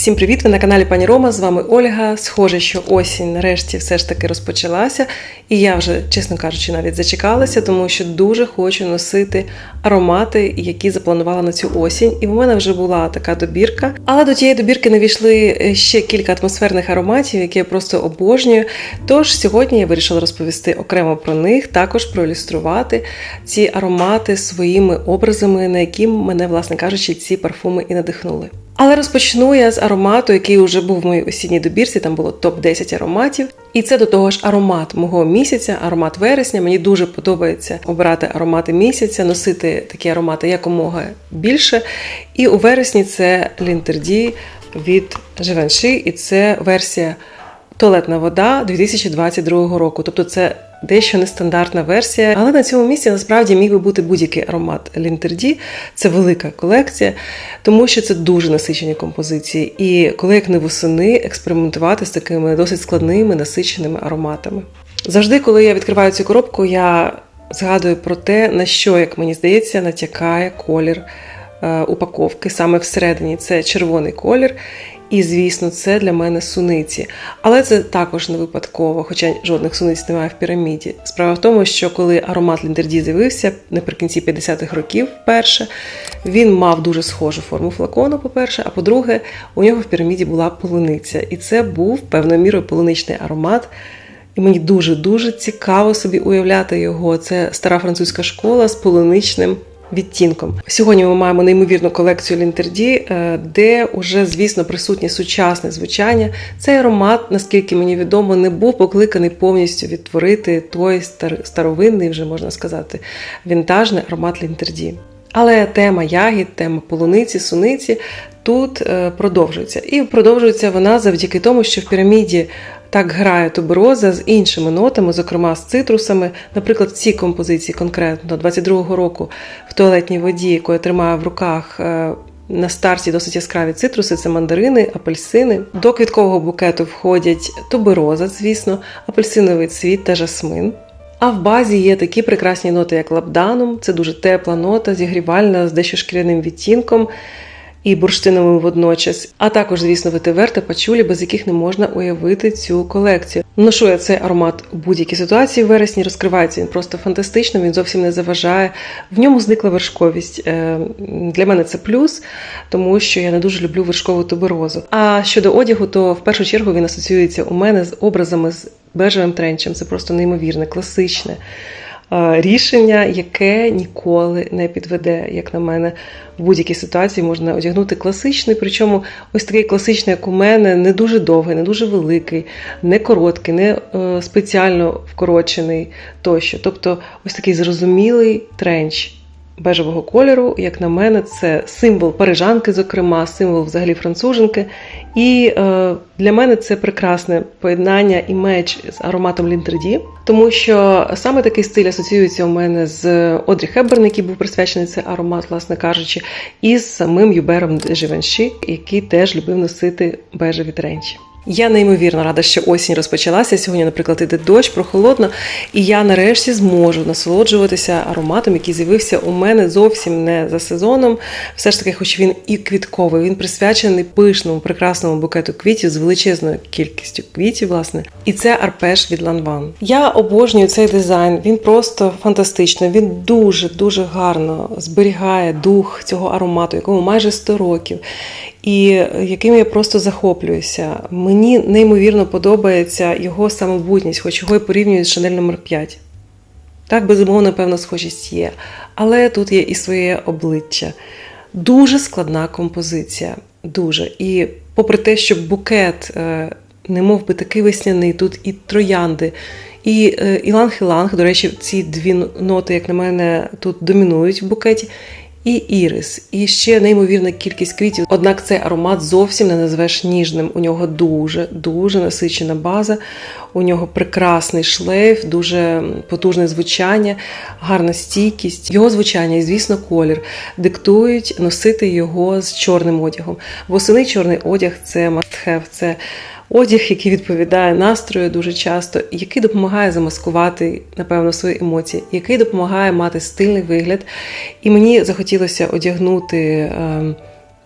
Всім привіт! Ви на каналі Пані Рома. З вами Ольга. Схоже, що осінь нарешті все ж таки розпочалася, і я вже, чесно кажучи, навіть зачекалася, тому що дуже хочу носити аромати, які запланувала на цю осінь. І в мене вже була така добірка. Але до тієї добірки не війшли ще кілька атмосферних ароматів, які я просто обожнюю. Тож сьогодні я вирішила розповісти окремо про них, також проілюструвати ці аромати своїми образами, на які мене, власне кажучи, ці парфуми і надихнули. Але розпочну я з аромату, який вже був в моїй осінній добірці. Там було топ-10 ароматів. І це до того ж аромат мого місяця, аромат вересня. Мені дуже подобається обирати аромати місяця, носити такі аромати якомога більше. І у вересні це Лінтерді від Живенши, і це версія туалетна вода 2022 року. Тобто це дещо нестандартна версія, але на цьому місці насправді міг би бути будь-який аромат Лінтерді. Це велика колекція, тому що це дуже насичені композиції. І коли як не восени експериментувати з такими досить складними насиченими ароматами. Завжди, коли я відкриваю цю коробку, я згадую про те, на що, як мені здається, натякає колір е, упаковки саме всередині. Це червоний колір. І, звісно, це для мене суниці. Але це також не випадково, хоча жодних суниць немає в піраміді. Справа в тому, що коли аромат Ліндерді з'явився наприкінці 50-х років, вперше, він мав дуже схожу форму флакону, по-перше, а по-друге, у нього в піраміді була полуниця. І це був певною мірою полуничний аромат. І мені дуже-дуже цікаво собі уявляти його. Це стара французька школа з полуничним відтінком. Сьогодні ми маємо неймовірну колекцію Лінтерді, е, де вже, звісно, присутнє сучасне звучання. Цей аромат, наскільки мені відомо, не був покликаний повністю відтворити той старовинний, вже можна сказати, вінтажний аромат Лінтерді. Але тема ягід, тема полуниці, суниці тут е, продовжується. І продовжується вона завдяки тому, що в піраміді так грає тубероза з іншими нотами, зокрема з цитрусами. Наприклад, в цій композиції конкретно 22-го року в туалетній воді, яку я тримаю в руках. Е, на старті досить яскраві цитруси, це мандарини, апельсини. До квіткового букету входять тубероза, звісно, апельсиновий цвіт та жасмин. А в базі є такі прекрасні ноти, як лабданум, це дуже тепла нота, зігрівальна з дещо шкіряним відтінком і бурштиновим водночас, а також, звісно, ветивер та пачулі, без яких не можна уявити цю колекцію. Ношу я цей аромат у будь-якій ситуації в вересні розкривається він просто фантастично, він зовсім не заважає. В ньому зникла вершковість. Е, для мене це плюс, тому що я не дуже люблю вершкову туберозу. А щодо одягу, то в першу чергу він асоціюється у мене з образами з бежевим тренчем. Це просто неймовірне, класичне. Е, рішення, яке ніколи не підведе, як на мене, в будь-якій ситуації можна одягнути класичний, причому ось такий класичний, як у мене, не дуже довгий, не дуже великий, не короткий, не е, спеціально вкорочений тощо. Тобто ось такий зрозумілий тренч бежевого кольору, як на мене, це символ парижанки, зокрема, символ взагалі француженки. І е, для мене це прекрасне поєднання і меч з ароматом Лінтерді, тому що саме такий стиль асоціюється у мене з Одрі Хепберн, який був присвячений цей аромат, власне кажучи, і з самим Юбером Живенші, який теж любив носити бежеві тренчі. Я неймовірно рада, що осінь розпочалася. Сьогодні, наприклад, іде дощ, прохолодно, і я нарешті зможу насолоджуватися ароматом, який з'явився у мене зовсім не за сезоном. Все ж таки, хоч він і квітковий, він присвячений пишному, прекрасному букету квітів з величезною кількістю квітів, власне. І це арпеш від Ланван. Я обожнюю цей дизайн. Він просто фантастичний. Він дуже дуже гарно зберігає дух цього аромату, якому майже 100 років і яким я просто захоплююся. Мені неймовірно подобається його самобутність, хоч його і порівнюють з Шанель номер 5 Так, безумовно, певна схожість є. Але тут є і своє обличчя. Дуже складна композиція. Дуже. І попри те, що букет, е, не мов би такий весняний, тут і троянди, і іланг-іланг, до речі, ці дві ноти, як на мене, тут домінують в букеті і ірис, і ще неймовірна кількість квітів. Однак цей аромат зовсім не назвеш ніжним. У нього дуже дуже насичена база, у нього прекрасний шлейф, дуже потужне звучання, гарна стійкість. Його звучання і, звісно, колір диктують носити його з чорним одягом. Восени чорний одяг це must have, це одяг, який відповідає настрою дуже часто, який допомагає замаскувати, напевно, свої емоції, який допомагає мати стильний вигляд. І мені захотілося одягнути.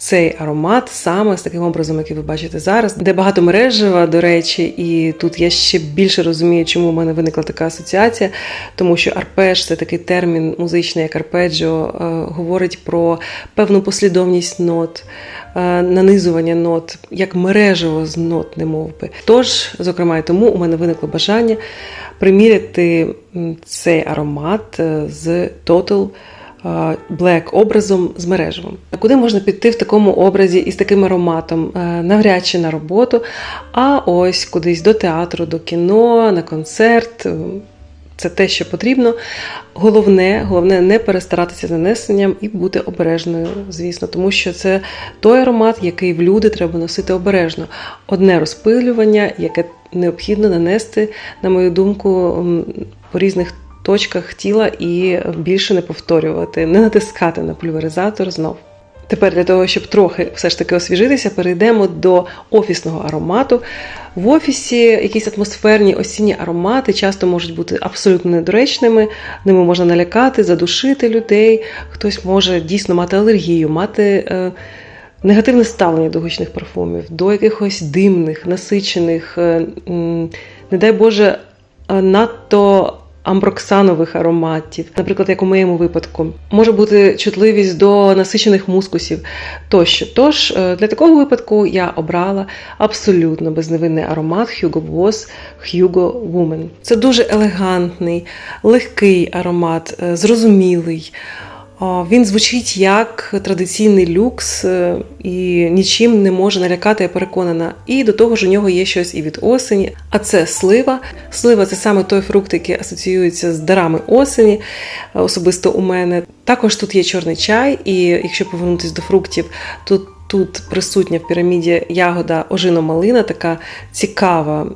Цей аромат саме з таким образом, який ви бачите зараз, де багато мережева, до речі, і тут я ще більше розумію, чому в мене виникла така асоціація, тому що арпеж це такий термін музичний, як арпеджіо, е, говорить про певну послідовність нот, е, нанизування нот, як мережево з нот, не би. Тож, зокрема, і тому у мене виникло бажання приміряти цей аромат е, з Total Black образом з мережевим. Куди можна піти в такому образі і з таким ароматом? Е, навряд чи на роботу, а ось кудись до театру, до кіно, на концерт. Це те, що потрібно. Головне, головне не перестаратися нанесенням і бути обережною, звісно, тому що це той аромат, який в люди треба носити обережно. Одне розпилювання, яке необхідно нанести, на мою думку, по різних точках тіла і більше не повторювати, не натискати на пульверизатор знов. Тепер для того, щоб трохи все ж таки освіжитися, перейдемо до офісного аромату. В офісі якісь атмосферні осінні аромати часто можуть бути абсолютно недоречними, ними можна налякати, задушити людей. Хтось може дійсно мати алергію, мати е, негативне ставлення до гучних парфумів, до якихось димних, насичених, е, не дай Боже, е, надто амброксанових ароматів, наприклад, як у моєму випадку, може бути чутливість до насичених мускусів тощо. Тож е, для такого випадку я обрала абсолютно безневинний аромат Hugo Boss Hugo Woman. Це дуже елегантний, легкий аромат, е, зрозумілий. Він звучить як традиційний люкс е, і нічим не може налякати, я переконана. І до того ж у нього є щось і від осені. А це слива. Слива це саме той фрукт, який асоціюється з дарами осені, е, особисто у мене. Також тут є чорний чай, і якщо повернутися до фруктів, то тут присутня в піраміді ягода ожино-малина, така цікава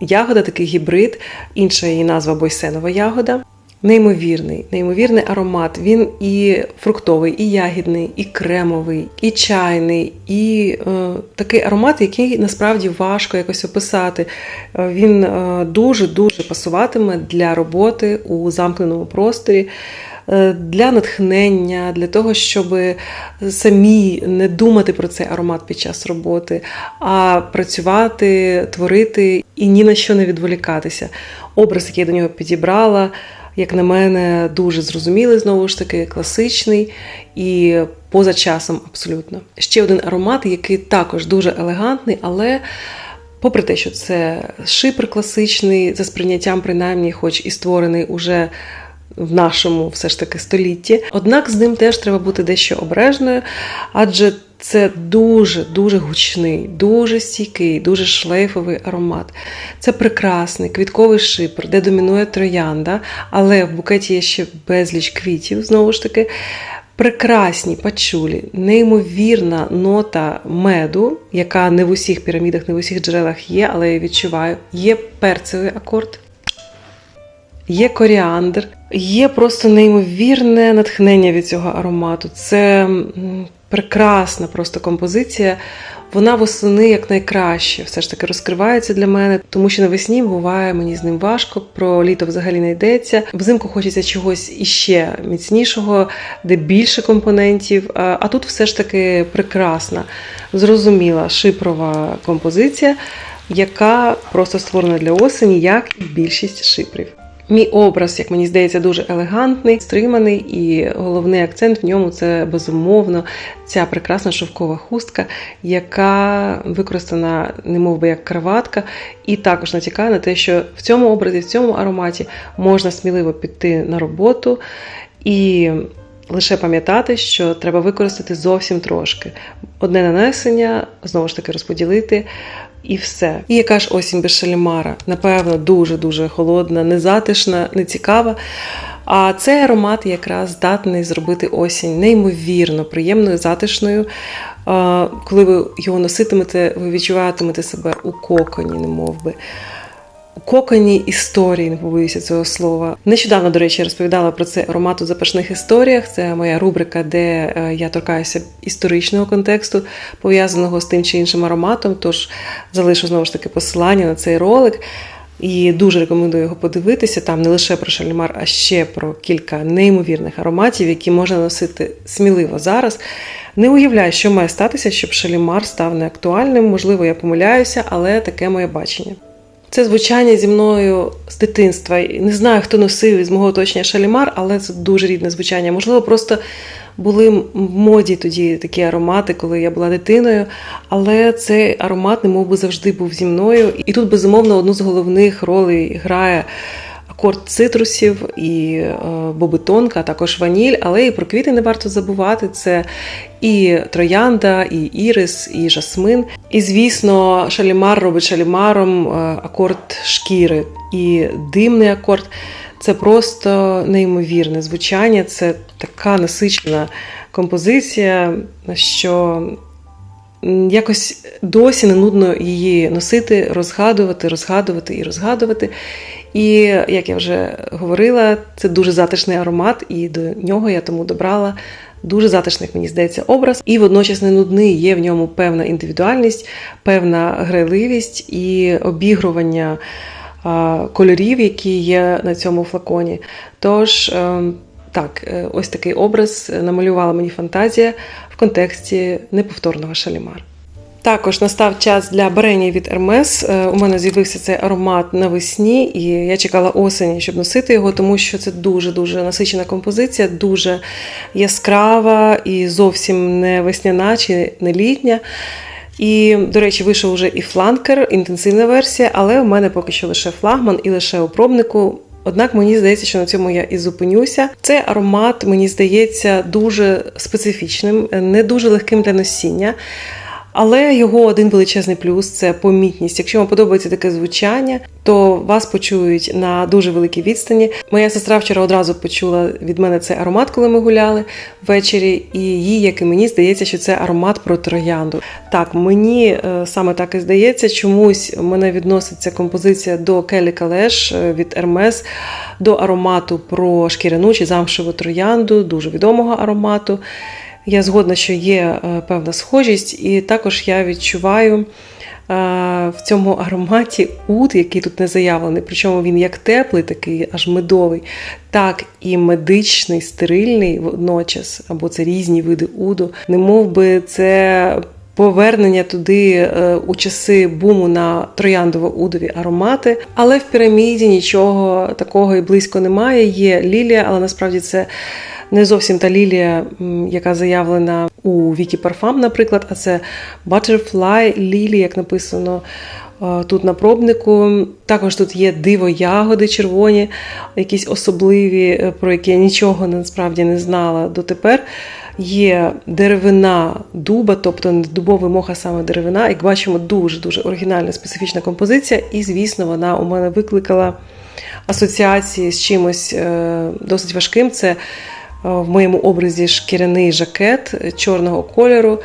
ягода, такий гібрид, інша її назва бойсенова ягода. Неймовірний, неймовірний аромат. Він і фруктовий, і ягідний, і кремовий, і чайний, і е, такий аромат, який насправді важко якось описати. Е, він дуже-дуже пасуватиме для роботи у замкненому просторі. Е, для натхнення, для того, щоб самі не думати про цей аромат під час роботи, а працювати, творити і ні на що не відволікатися. Образ, який я до нього підібрала як на мене, дуже зрозумілий, знову ж таки, класичний і поза часом абсолютно. Ще один аромат, який також дуже елегантний, але. Попри те, що це шипр класичний, за сприйняттям, принаймні, хоч і створений уже в нашому все ж таки столітті. Однак з ним теж треба бути дещо обережною, адже це дуже-дуже гучний, дуже стійкий, дуже шлейфовий аромат. Це прекрасний квітковий шипр, де домінує троянда, але в букеті є ще безліч квітів, знову ж таки. Прекрасні пачулі, неймовірна нота меду, яка не в усіх пірамідах, не в усіх джерелах є, але я відчуваю. Є перцевий акорд, є коріандр, є просто неймовірне натхнення від цього аромату. Це прекрасна просто композиція. Вона восени як найкраще все ж таки розкривається для мене, тому що навесні буває мені з ним важко, про літо взагалі не йдеться. Взимку хочеться чогось іще міцнішого, де більше компонентів. А тут все ж таки прекрасна, зрозуміла шипрова композиція, яка просто створена для осені, як і більшість шипрів. Мій образ, як мені здається, дуже елегантний, стриманий, і головний акцент в ньому це безумовно ця прекрасна шовкова хустка, яка використана, немов би як краватка, і також натякає на те, що в цьому образі, в цьому ароматі можна сміливо піти на роботу і. Лише пам'ятати, що треба використати зовсім трошки. Одне нанесення, знову ж таки, розподілити, і все. І яка ж осінь без шалімара? Напевно, дуже-дуже холодна, незатишна, нецікава. А цей аромат якраз здатний зробити осінь неймовірно приємною, затишною. Коли ви його носитимете, ви відчуватимете себе у коконі, немов би коконі історії, не побоюся цього слова. Нещодавно, до речі, розповідала про це аромат у запашних історіях. Це моя рубрика, де е, я торкаюся історичного контексту, пов'язаного з тим чи іншим ароматом. Тож залишу знову ж таки посилання на цей ролик. І дуже рекомендую його подивитися. Там не лише про шалімар, а ще про кілька неймовірних ароматів, які можна носити сміливо зараз. Не уявляю, що має статися, щоб шалімар став неактуальним. Можливо, я помиляюся, але таке моє бачення. Це звучання зі мною з дитинства. Не знаю, хто носив із мого оточення шалімар, але це дуже рідне звучання. Можливо, просто були в моді тоді такі аромати, коли я була дитиною. Але цей аромат, немов би завжди був зі мною. І тут, безумовно, одну з головних ролей грає акорд цитрусів і е, бобитонка, а також ваніль, але і про квіти не варто забувати. Це і троянда, і ірис, і жасмин. І, звісно, шалімар робить шалімаром е, акорд шкіри і димний акорд. Це просто неймовірне звучання, це така насичена композиція, що якось досі не нудно її носити, розгадувати, розгадувати і розгадувати. І як я вже говорила, це дуже затишний аромат, і до нього я тому добрала дуже затишний, мені здається, образ. І водночас не нудний, є в ньому певна індивідуальність, певна грайливість і обігрування кольорів, які є на цьому флаконі. Тож, ем, так, е, ось такий образ намалювала мені фантазія в контексті неповторного шалімар. Також настав час для барені від Hermes. Е, У мене з'явився цей аромат навесні, і я чекала осені, щоб носити його, тому що це дуже-дуже насичена композиція, дуже яскрава і зовсім не весняна чи не літня. І, до речі, вийшов вже і фланкер, інтенсивна версія, але у мене поки що лише флагман і лише у пробнику. Однак мені здається, що на цьому я і зупинюся. Цей аромат, мені здається, дуже специфічним, не дуже легким для носіння. Але його один величезний плюс це помітність. Якщо вам подобається таке звучання, то вас почують на дуже великій відстані. Моя сестра вчора одразу почула від мене цей аромат, коли ми гуляли ввечері, і їй, як і мені, здається, що це аромат про троянду. Так, мені е, саме так і здається, чомусь мене відноситься композиція до Келі Калеш е, від Hermes, до аромату про шкіряну чи замшеву троянду, дуже відомого аромату. Я згодна, що є е, певна схожість, і також я відчуваю е, в цьому ароматі ут, який тут не заявлений, причому він як теплий, такий аж медовий, так і медичний, стерильний водночас, або це різні види уду. Не мов би це. Повернення туди е, у часи буму на трояндово-удові аромати, але в піраміді нічого такого і близько немає. Є лілія, але насправді це не зовсім та лілія, яка заявлена у Вікі Парфам, наприклад, а це Butterfly Lily, як написано е, тут на пробнику. Також тут є диво ягоди червоні, якісь особливі, е, про які я нічого насправді не знала дотепер. Є деревина дуба, тобто не дубовий мох, а саме деревина. Як бачимо, дуже-дуже оригінальна специфічна композиція, і, звісно, вона у мене викликала асоціації з чимось е, досить важким. Це в моєму образі шкіряний жакет чорного кольору.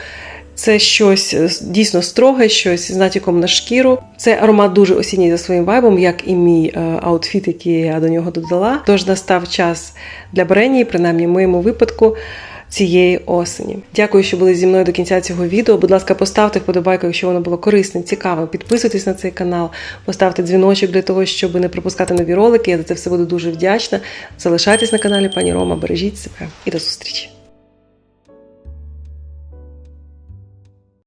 Це щось е, дійсно строге, щось з натяком на шкіру. Це аромат дуже осінній за своїм вайбом, як і мій е, аутфіт, який я до нього додала. Тож настав час для Бренії, принаймні в моєму випадку. Цієї осені. Дякую, що були зі мною до кінця цього відео. Будь ласка, поставте вподобайку, якщо воно було корисним, цікавим. Підписуйтесь на цей канал, поставте дзвіночок для того, щоб не пропускати нові ролики. Я за це все буду дуже вдячна. Залишайтесь на каналі пані Рома, бережіть себе і до зустрічі!